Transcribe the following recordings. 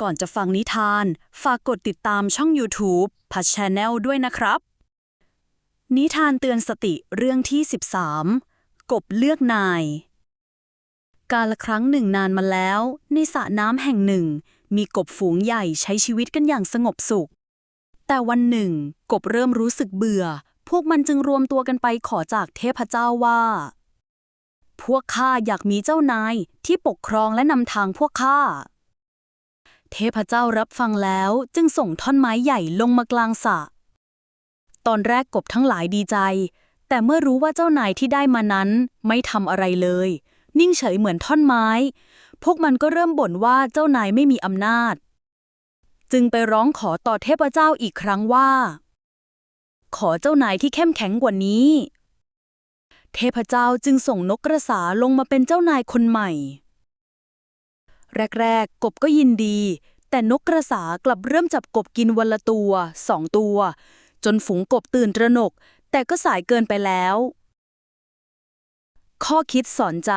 ก่อนจะฟังนิทาน ฝากกดติดตามช่อง YouTube พัชชแนลด้วยนะครับ นิทานเตือนสติเรื่องที่ 13 กบเลือกนาย กาลครั้งหนึ่งนานมาแล้ว ในสระน้ำแห่งหนึ่ง มีกบฝูงใหญ่ใช้ชีวิตกันอย่างสงบสุข แต่วันหนึ่ง กบเริ่มรู้สึกเบื่อ พวกมันจึงรวมตัวกันไปขอจากเทพเจ้าว่า พวกข้าอยากมีเจ้านายที่ปกครองและนำทางพวกข้า เทพเจ้ารับฟังแล้วจึงส่งท่อนไม้ใหญ่ลงมากลางสระตอนแรกกบทั้งหลายดีใจ แต่เมื่อรู้ว่าเจ้านายที่ได้มานั้นไม่ทำอะไรเลย นิ่งเฉยเหมือนท่อนไม้ พวกมันก็เริ่มบ่นว่าเจ้านายไม่มีอำนาจ จึงไปร้องขอต่อเทพเจ้าอีกครั้งว่า ขอเจ้านายที่เข้มแข็งกว่านี้ เทพเจ้าจึงส่งนกกระสาลงมาเป็นเจ้านายคนใหม่ แรกๆ กบก็ยินดี แต่นกกระสากลับเริ่มจับกบกินวันละตัวสองตัว จนฝูงกบตื่นตระหนก แต่ก็สายเกินไปแล้ว ข้อคิดสอนใจ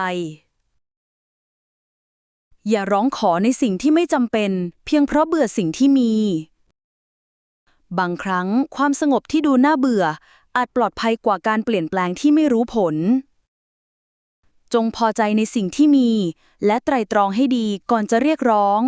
อย่าร้องขอในสิ่งที่ไม่จำเป็น เพียงเพราะเบื่อสิ่งที่มี บางครั้งความสงบที่ดูน่าเบื่อ อาจปลอดภัยกว่าการเปลี่ยนแปลงที่ไม่รู้ผล จงพอใจในสิ่งที่มี และไตรตรองให้ดีก่อนจะเรียกร้อง